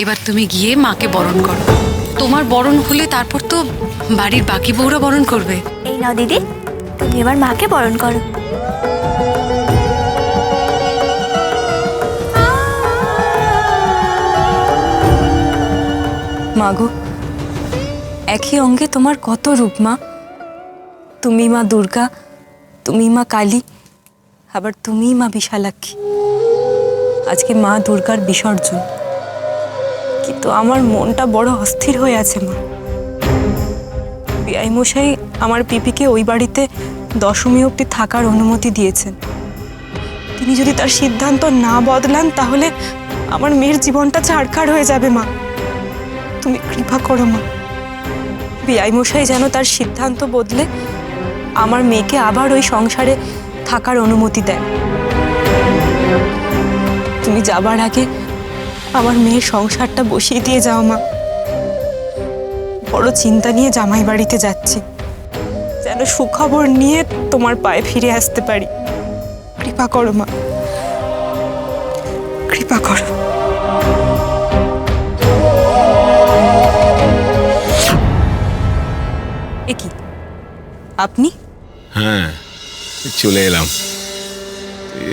এবার তুমি গিয়ে মাকে বরণ করো। তোমার বরণ হলে তারপর তো বাড়ির বাকি বউরা বরণ করবে। এই নাও দিদি তুমি এবার মাকে বরণ করো। মাগো একই অঙ্গে তোমার কত রূপ মা। তুমি মা দুর্গা তুমি মা কালী আবার তুমি মা বিশালাক্ষী। আজকে মা দুর্গার বিসর্জন। কিন্তু আমার মনটা বড় অস্থির হয়ে আছে, মা। বিআই মশাই আমার পিপিকে ওই বাড়িতে দশমী অবধি থাকার অনুমতি দিয়েছেন। তিনি যদি তার সিদ্ধান্ত না বদলান, তাহলে আমার মেয়ের জীবনটা ছাড়খাড় হয়ে যাবে, মা। তুমি কৃপা করো, মা। বিআই মশাই যেন তার সিদ্ধান্ত বদলে আমার মেয়েকে আবার ওই সংসারে থাকার অনুমতি দেয় তুমি যাবার আগে আমার মেয়ের সংসারটা বসিয়ে দিয়ে যাও, মা। বড় চিন্তা নিয়ে জামাই বাড়িতে যাচ্ছি। যেন সুখবর নিয়ে তোমার পায়ে ফিরে আসতে পারি। কৃপা করো, মা। কৃপা করো। কি? আপনি? হ্যাঁ চলে এলাম।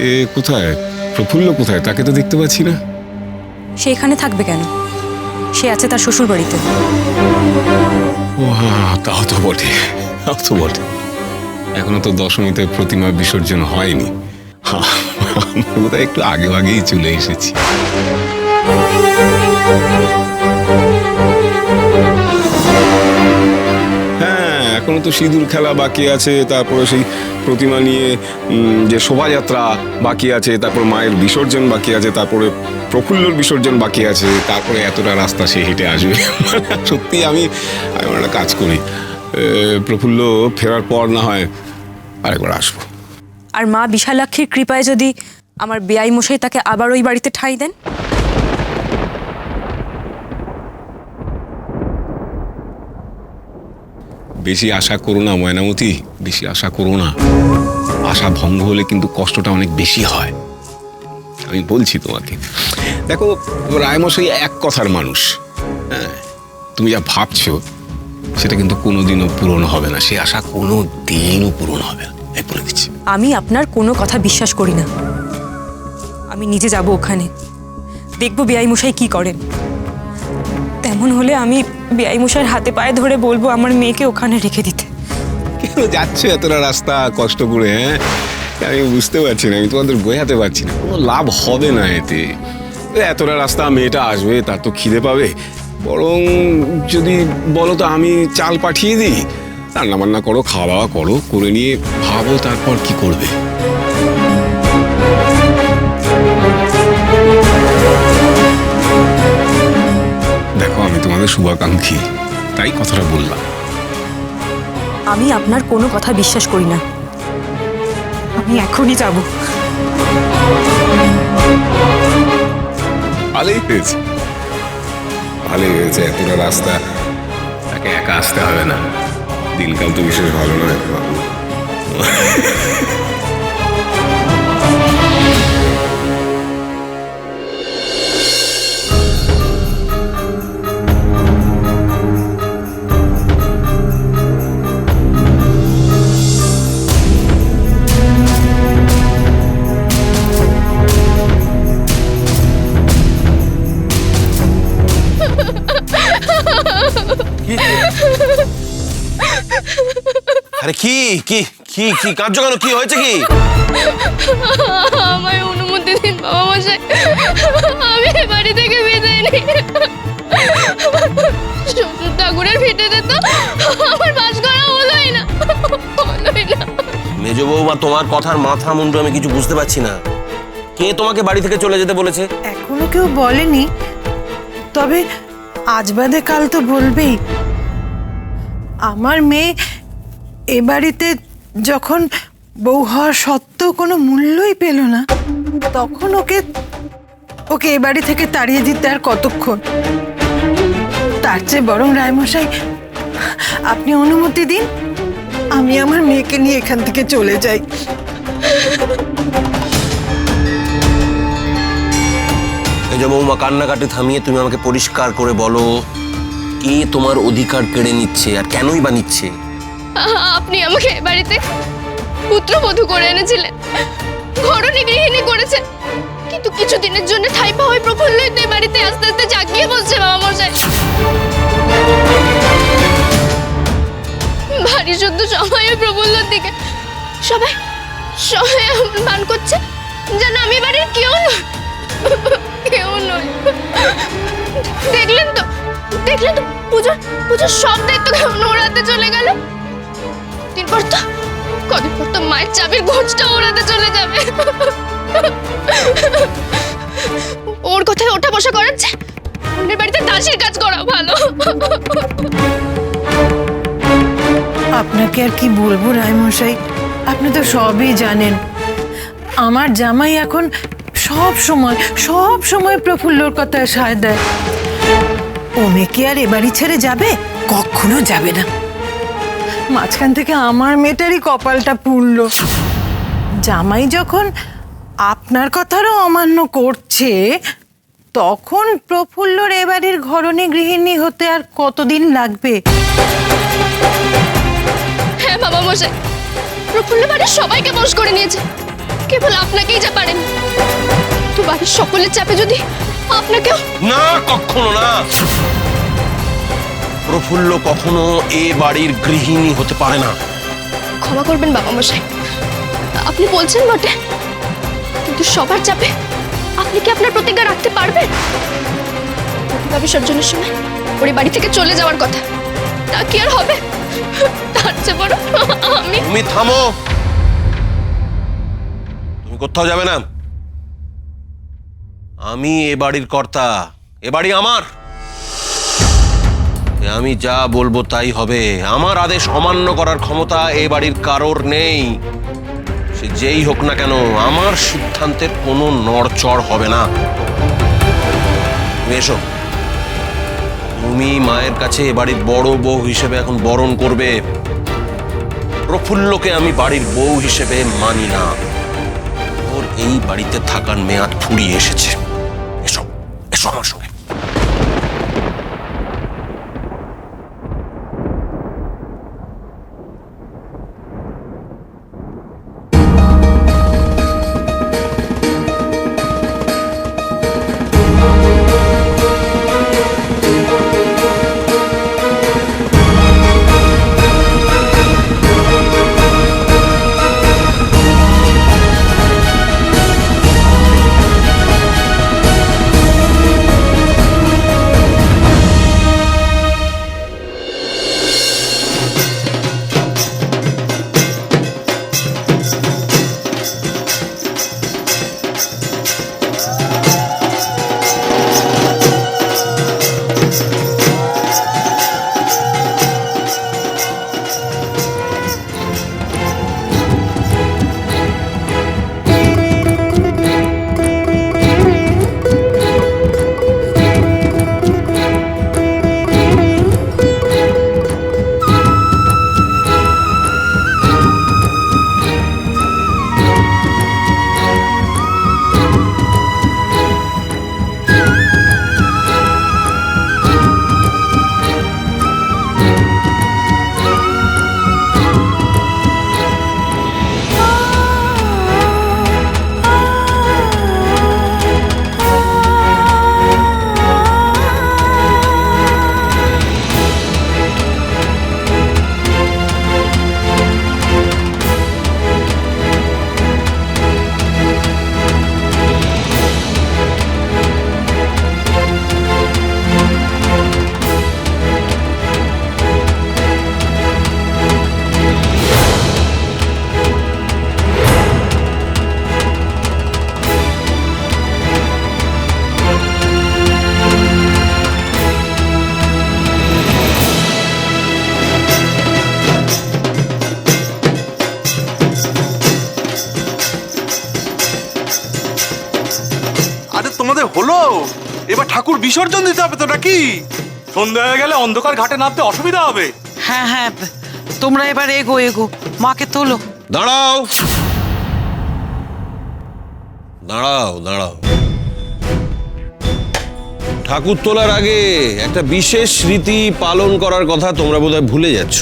এ কোথায়? প্রফুল্ল কোথায়? তাকে তো দেখতে পাচ্ছি না। সে এখানে থাকবে কেন? সে আছে তার শ্বশুর বাড়িতে তাও তো বটে তাও তো বটে। এখনও তো দশমীতে প্রতিমা বিসর্জন হয়নি। হ্যাঁ, একটু আগে আগেই চলে এসেছি। হ্যাঁ এখনও তো সিঁদুর খেলা বাকি আছে তারপরে সেই প্রতিমা নিয়ে যে শোভাযাত্রা বাকি আছে, তারপর মায়ের বিসর্জন বাকি আছে, তারপরে প্রফুল্লর বিসর্জন বাকি আছে, তারপরে এতটা রাস্তা সে হেঁটে আসবে। সত্যি আমি একটা কাজ করি। প্রফুল্ল ফেরার পর না হয় আরেকবার আসব। আর মা বিশালাক্ষীর কৃপায় যদি আমার বেআই মশাই তাকে আবার ওই বাড়িতে ঠাঁই দেন? বেশি আশা করো না, ময়নামতি, বেশি আশা করো না। আশা ভঙ্গ হলে কিন্তু কষ্টটা অনেক বেশি হয়। আমি বলছি তোমাকে। দেখো, রায়মশাই এক কথার মানুষ। হ্যাঁ তুমি যা ভাবছ, সেটা কিন্তু কোনোদিনও পূরণ হবে না। সে আশা কোনো দিনও পূরণ হবে না। আমি আপনার কোনো কথা বিশ্বাস করি না। আমি নিজে যাব ওখানে। দেখব বেআই মশাই কি করেন। তেমন হলে আমি বেআই হাতে পায়ে ধরে বলব আমার মেয়েকে ওখানে রেখে দিতে। কেন যাচ্ছে এতটা রাস্তা কষ্ট করে হ্যাঁ? আমি বুঝতে পারছি না, আমি তোমাদের বোঝাতে পারছি না। কোনো লাভ হবে না এতে। এতটা রাস্তা মেয়েটা আসবে, তার তো খিদে পাবে। বরং যদি বলো তো আমি চাল পাঠিয়ে দিই। রান্না বান্না করো, খাওয়া দাওয়া করো, করে নিয়ে ভাবো তারপর কি করবে। আমি তোমাদের শুভাকাঙ্ক্ষী। তাই কথাটা বললাম। আমি আপনার কোনো কথা বিশ্বাস করি না। আমি এখনই যাব। ভালোই হয়েছে। ভালোই হয়েছে এতটা রাস্তা তাকে একা আসতে হবে না। দিনকাল তো বিশেষ ভালো নয় আরে কি কি কি কি কার্য কেন কি হয়েছে কি? আমায় অনুমতি দিন বাবা মশাই। আমি বাড়ি থেকে বিদায় নিই। শ্বশুর ঠাকুরের ভিটেতে তো। আমার বাস করা হলোই না। হলোই না। মেজ বৌমা তোমার কথার মাথা মুন্ডু আমি কিছু বুঝতে পারছি না। কে তোমাকে বাড়ি থেকে চলে যেতে বলেছে? এখনও কেউ বলেনি। তবে আজ বাদে কাল তো বলবেই। আমার মেয়ে এ বাড়িতে যখন বউ হওয়ার সত্ত্বেও কোনো মূল্যই পেল না, তখন ওকে ওকে এ বাড়ি থেকে তাড়িয়ে দিতে আর কতক্ষণ? তার চেয়ে বরং রায়মশাই, আপনি অনুমতি দিন, আমি আমার মেয়েকে নিয়ে এখান থেকে চলে যাই। এই মেজ বৌমা কান্নাকাটি থামিয়ে তুমি আমাকে পরিষ্কার করে বলো, কে তোমার অধিকার কেড়ে নিচ্ছে আর কেনই বা নিচ্ছে? আপনি আমাকে বাড়িতে পুত্রবধূ করে এনেছিলেন। ঘরণী গৃহিণী করেছেন। কিন্তু কিছুদিনের জন্য ঠাই পাওয়া ওই প্রফুল্লই তো এ বাড়িতে আস্তে আস্তে জাগিয়ে বসছে বাবা মশাই ভারী শুদ্ধ সবাই প্রফুল্লর দিকে সবাই সবাই মান করছে, যেন আমি বাড়ির কেউ নয় কেউ নয় দেখলেন তো দেখলেন তো, পুজোর পুজোর সব দায়িত্ব কেমন ওড়াতে চলে গেল? দিন পর তো, কদিন পর তো মায়ের চাবির গোছটা ওড়াতে চলে যাবে। ওর কথায় ওঠা বসা করাচ্ছে অন্যের বাড়িতে দাসির কাজ করা ভালো। আপনাকে আর কি বলব, রায়মশাই? আপনি তো সবই জানেন। আমার জামাই এখন সব সময় সব সময় প্রফুল্লর কথায় সায় দেয়। ও মেয়েকে আর এ বাড়ি ছেড়ে যাবে? কখনো যাবে না। মাঝখান থেকে আমার মেয়েটারই কপালটা পুড়ল। জামাই যখন আপনার কথারও অমান্য করছে তখন প্রফুল্লর এ বাড়ির ঘরণী গৃহিণী হতে আর কতদিন লাগবে? হ্যাঁ বাবা মশাই। প্রফুল্ল বাড়ির সবাইকে বশ করে নিয়েছে। কেবল আপনাকেই যা পারেন। তো বাড়ির সকলের চাপে যদি আপনাকেও না কখনো না। প্রফুল্ল কখনো এ বাড়ির গৃহিণী হতে পারে না। ক্ষমা করবেন বাবা মশাই। আপনি বলছেন বটে কিন্তু সবার চাপে আপনি কি আপনার প্রতিজ্ঞা রাখতে পারবেন? প্রতিভা বিসর্জনের সময় ওর বাড়ি থেকে চলে যাওয়ার কথা তা কি আর হবে? তার চেয়ে বড় আমি তুমি থামো। তুমি কোথাও যাবে না। আমি এ বাড়ির কর্তা এ বাড়ি আমার। আমি যা বলব তাই হবে। আমার আদেশ অমান্য করার ক্ষমতা এ বাড়ির কারোর নেই। সে যেই হোক না কেন, আমার সিদ্ধান্তের কোনো নড়চড় হবে না। এসো। তুমি মায়ের কাছে এ বাড়ির বড় বউ হিসেবে এখন বরণ করবে। প্রফুল্লকে আমি বাড়ির বউ হিসেবে মানি না। ওর এই বাড়িতে থাকার মেয়াদ ফুরিয়ে এসেছে। এসো এসো আমার তোমাদের হলো? এবার ঠাকুর বিসর্জন দিতে হবে তো নাকি? সন্ধ্যা হয়ে গেলে অন্ধকার ঘাটে নামতে অসুবিধা হবে। হ্যাঁ হ্যাঁ তোমরা এবার এগো এগো। মাকে তোলো। দাঁড়াও। দাঁড়াও দাঁড়াও। ঠাকুর তোলার আগে একটা বিশেষ রীতি পালন করার কথা তোমরা বোধহয় ভুলে যাচ্ছ।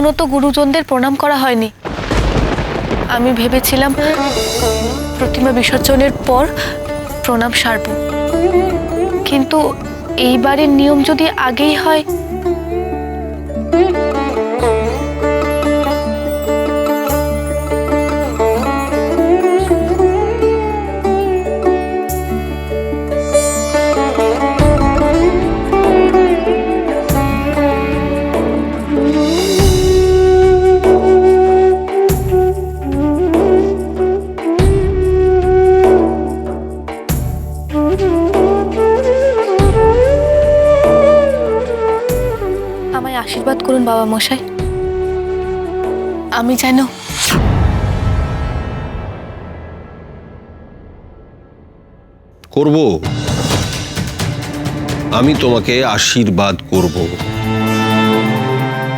এখনও তো গুরুজনদের প্রণাম করা হয়নি। আমি ভেবেছিলাম প্রতিমা বিসর্জনের পর প্রণাম সারব। কিন্তু এইবারের নিয়ম যদি আগেই হয় আশীর্বাদ করুন বাবা মশাই। আমি যেন করব। আমি তোমাকে আশীর্বাদ করব।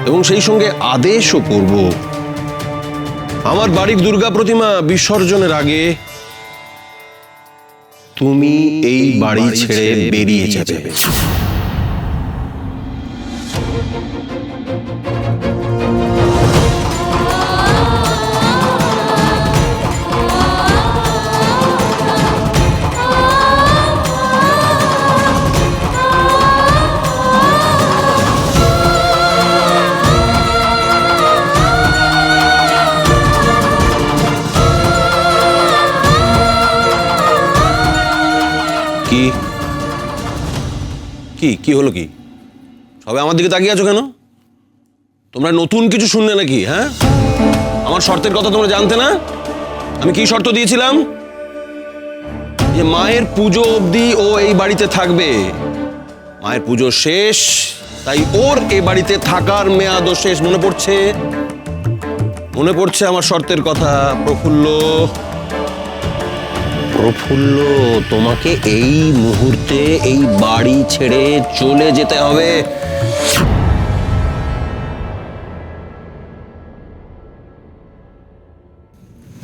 এবং সেই সঙ্গে আদেশও করব। আমার বাড়ির দুর্গা প্রতিমা বিসর্জনের আগে তুমি এই বাড়ি ছেড়ে বেরিয়ে যাবে। কি? কি হলো কি? সবে আমার দিকে তাকিয়ে আছো কেন? তোমরা নতুন কিছু শুনলে নাকি হ্যাঁ? আমার শর্তের কথা তোমরা জানতে না? আমি কি শর্ত দিয়েছিলাম? যে মায়ের পুজো অবধি ও এই বাড়িতে থাকবে। মায়ের পুজো শেষ, তাই ওর এই বাড়িতে থাকার মেয়াদও শেষ। মনে পড়ছে? মনে পড়ছে আমার শর্তের কথা প্রফুল্ল। প্রফুল্ল, তোমাকে এই মুহূর্তে এই বাড়ি ছেড়ে চলে যেতে হবে।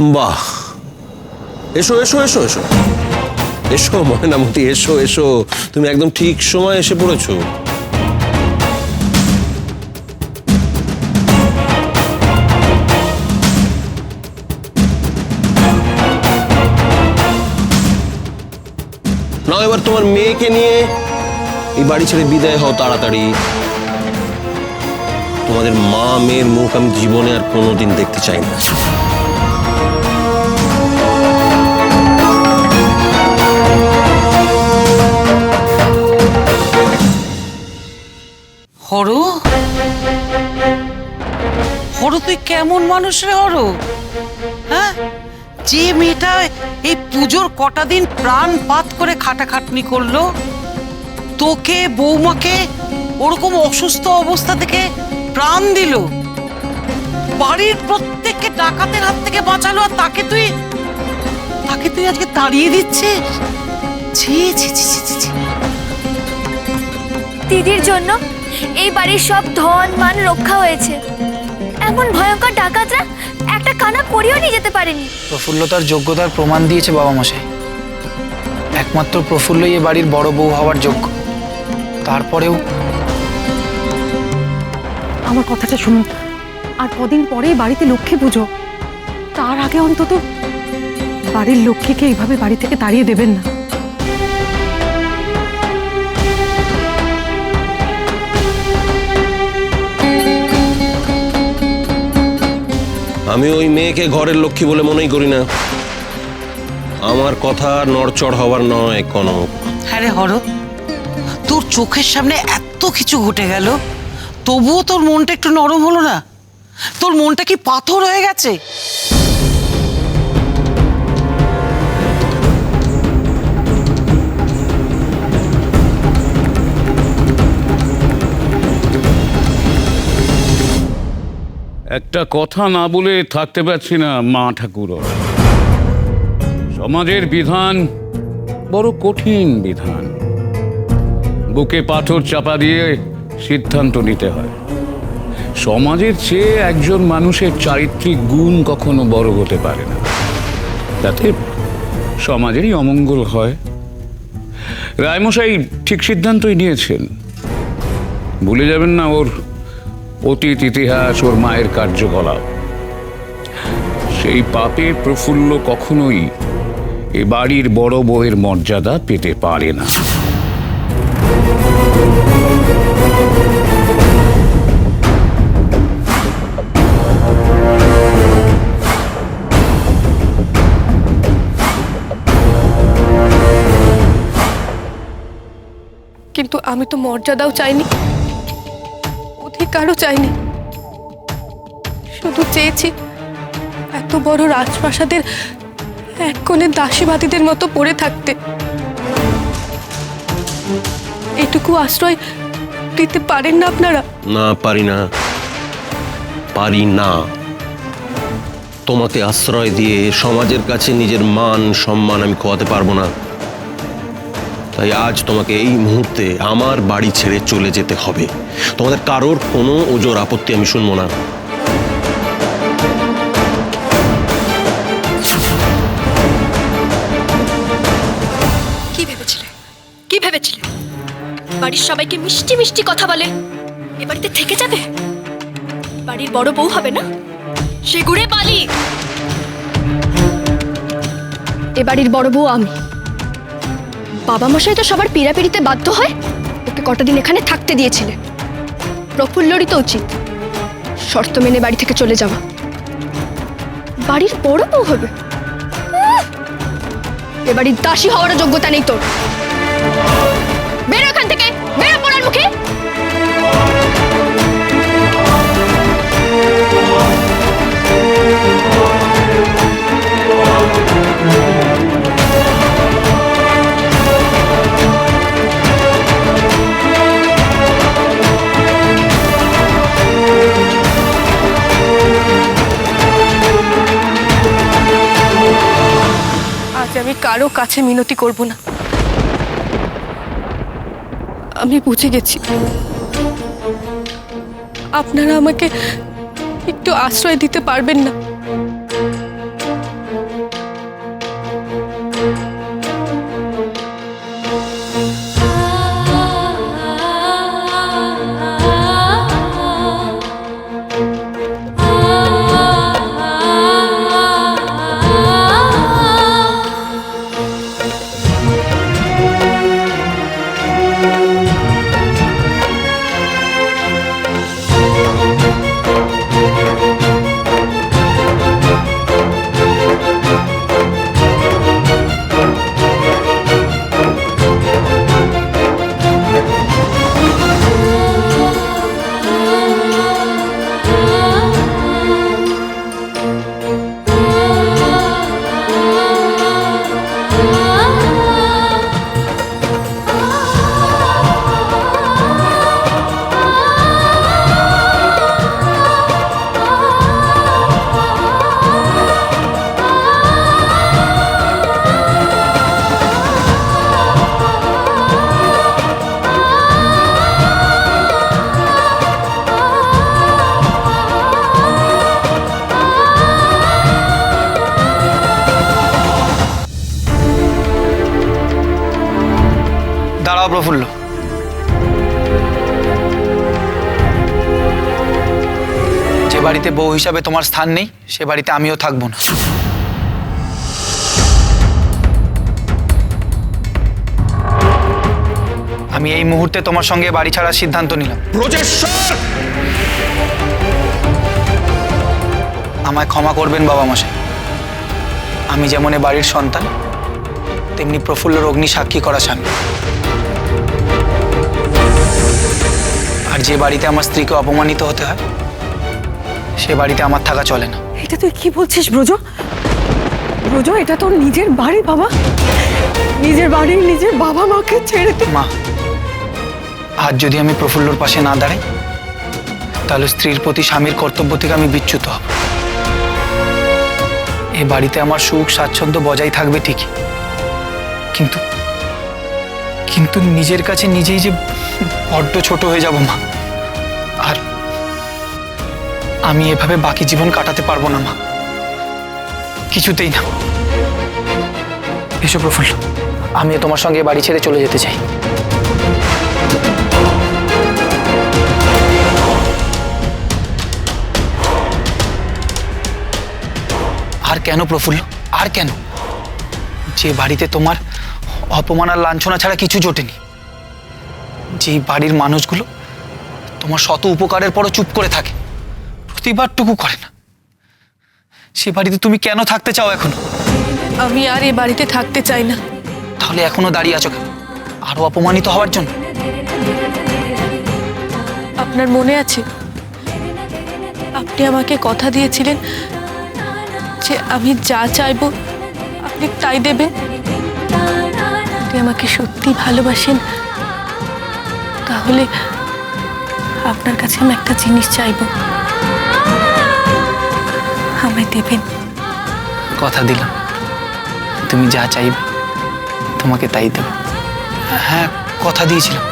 বাহ। এসো এসো এসো এসো। এসো, ময়নামতি, এসো এসো। তুমি একদম ঠিক সময় এসে পড়েছো। না এবার তোমার মেয়েকে নিয়ে এই বাড়ি ছেড়ে বিদায় হও তাড়াতাড়ি। তোমাদের মা মেয়ের মুখ আমি জীবনে আর কোনোদিন দেখতে চাই না। হরো? হরো, তুই কেমন মানুষ রে হরো? হ্যাঁ? যে মেয়েটা এই পুজোর কটা দিন প্রাণ পাত করে খাটাখাটনি করল তোকে বৌমাকে ওরকম অসুস্থ অবস্থা থেকে প্রাণ দিল। বাড়ির প্রত্যেককে ডাকাতের হাত থেকে বাঁচালো আর তাকে তুই তাকে তুই আজকে তাড়িয়ে দিচ্ছিস? ছি ছি ছি ছি ছি, ছি। দিদির জন্য এই বাড়ির সব ধন মান রক্ষা হয়েছে। এমন ভয়ঙ্কর ডাকাতরা একটা কানা করিও নিয়ে যেতে পারেনি। প্রফুল্ল তার যোগ্যতার প্রমাণ দিয়েছে বাবা মশাই। একমাত্র প্রফুল্লই এ বাড়ির বড় বউ হওয়ার যোগ্য। তারপরেও আমার কথাটা শুনুন। আর কদিন পরেই বাড়িতে লক্ষ্মী পুজো। তার আগে অন্তত বাড়ির লক্ষ্মীকে এইভাবে বাড়ি থেকে তাড়িয়ে দেবেন না। আমি ওই মেয়েকে ঘরের লক্ষ্মী বলে মনেই করি না। আমার কথা নড়চড় হবার নয়, কনক। আরে হর তোর চোখের সামনে এত কিছু ঘটে গেল, তবুও তোর মনটা একটু নরম হলো না? তোর মনটা কি পাথর হয়ে গেছে? একটা কথা না বলে থাকতে পারছি না, মা ঠাকুর সমাজের বিধান বড় কঠিন বিধান। বুকে পাথর চাপা দিয়ে সিদ্ধান্ত নিতে হয়। সমাজের চেয়ে একজন মানুষের চারিত্রিক গুণ কখনো বড় হতে পারে না। তাতে সমাজেরই অমঙ্গল হয়। রায়মশাই ঠিক সিদ্ধান্তই নিয়েছেন। ভুলে যাবেন না ওর অতীত ইতিহাস ওর মায়ের কার্যকলাপ। সেই পাপে প্রফুল্ল কখনোই এ বাড়ির বড় বউয়ের মর্যাদা পেতে পারে না। কিন্তু আমি তো মর্যাদাও চাইনি। অধিকারও চাইনি। শুধু চেয়েছি এত বড় রাজপ্রাসাদের এক কোণে দাসীবাদীদের মতো পড়ে থাকতে। এটুকু আশ্রয় দিতে পারেন না আপনারা? না, পারি না। পারি না। তোমাকে আশ্রয় দিয়ে সমাজের কাছে নিজের মান, সম্মান আমি খোয়াতে পারব না। তাই আজ তোমাকে এই মুহূর্তে আমার বাড়ি ছেড়ে চলে যেতে হবে। তোমাদের কারোর কোনো ওজোর আপত্তি আমি শুনব না। কি ভেবেছিলে? কি ভেবেছিলে? বাড়ির সবাইকে মিষ্টি মিষ্টি কথা বলে, এ বাড়িতে থেকে যাবে? বাড়ির বড় বউ হবে না? সে ঘুরে পালি এ বাড়ির বড় বউ আমি। বাবা মশাই তো সবার পিড়াপিড়িতে বাধ্য হয়? ওকে কটা দিন এখানে থাকতে দিয়েছিলে। প্রফুল্লরই তো উচিত। শর্ত মেনে বাড়ি থেকে চলে যাওয়া। বাড়ির বড় বউ হবে! এ বাড়ির দাসী হওয়ার যোগ্যতা নেই তোর। বেরো এখান থেকে। বেরো পড়ার মুখে। আজ আমি কারও কাছে মিনতি করব না। আমি বুঝে গেছি। আপনারা আমাকে একটু আশ্রয় দিতে পারবেন না। প্রফুল্ল যে বাড়িতে বউ হিসাবে তোমার স্থান নেই সে বাড়িতে আমিও থাকব না। আমি এই মুহূর্তে তোমার সঙ্গে বাড়ি ছাড়ার সিদ্ধান্ত নিলাম। আমায় ক্ষমা করবেন বাবা মশাই। আমি যেমন এ বাড়ির সন্তান তেমনি প্রফুল্ল অগ্নি সাক্ষী করা স্বামী আর যে বাড়িতে আমার স্ত্রীকে অপমানিত হতে হয় সে বাড়িতে আমার থাকা চলে না। এটা তুই কি বলছিস ব্রজ? ব্রজ এটা তোর নিজের বাড়ি বাবা। নিজের বাড়ি নিজের বাবা মাকে ছেড়ে তুই মা আজ যদি আমি প্রফুল্লর পাশে না দাঁড়াই তাহলে স্ত্রীর প্রতি স্বামীর কর্তব্য থেকে আমি বিচ্যুত হব। এ বাড়িতে আমার সুখ স্বাচ্ছন্দ্য বজায় থাকবে ঠিকই। কিন্তু কিন্তু নিজের কাছে নিজেই যে বড্ড ছোট হয়ে যাব মা। আর আমি এভাবে বাকি জীবন কাটাতে পারব না মা। কিছুতেই না। এসো প্রফুল্ল আমি তোমার সঙ্গে বাড়ি ছেড়ে চলে যেতে চাই। আর কেন প্রফুল্ল, আর কেন? যে বাড়িতে তোমার অপমান আর লাঞ্ছনা ছাড়া কিছু জোটেনি। যে বাড়ির মানুষগুলো তোমার শত উপকারের পরও চুপ করে থাকে প্রতিবাদটুকু করে না। সে বাড়িতে তুমি কেন থাকতে চাও এখন? আমি আর এ বাড়িতে থাকতে চাই না। তাহলে এখনও দাঁড়িয়ে আছো কেন? আরও অপমানিত হওয়ার জন্য? আপনার মনে আছে? আপনি আমাকে কথা দিয়েছিলেন যে আমি যা চাইব আপনি তাই দেবেন। আপনি আমাকে সত্যি ভালোবাসেন। তাহলে আপনার কাছে আমি একটা জিনিস চাইব। আমায় দেবেন। কথা দিলাম। তুমি যা চাইবে তোমাকে তাই দেব। হ্যাঁ কথা দিয়েছিলাম।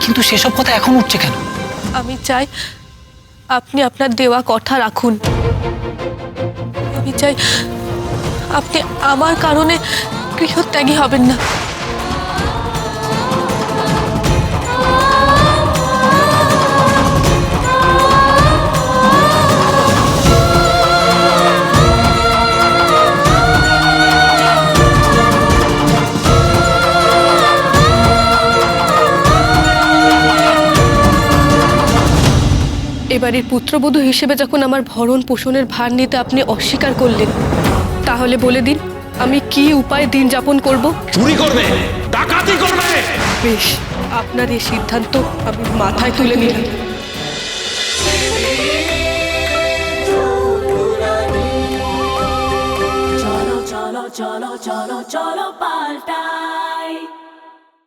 কিন্তু সেসব কথা এখন উঠছে কেন? আমি চাই আপনি আপনার দেওয়া কথা রাখুন। আমি চাই আপনি আমার কারণে গৃহত্যাগী হবেন না। এবারের পুত্রবধূ হিসেবে যখন আমার ভরণ পোষণের ভার নিতে আপনি অস্বীকার করলেন তাহলে বলে দিন আমি কি উপায়ে দিন যাপন করব? চুরি করবে ডাকাতি করবে। বেশ আপনার এই সিদ্ধান্ত আমি মাথায় তুলে নিলাম। cholo, cholo, cholo, cholo, palta.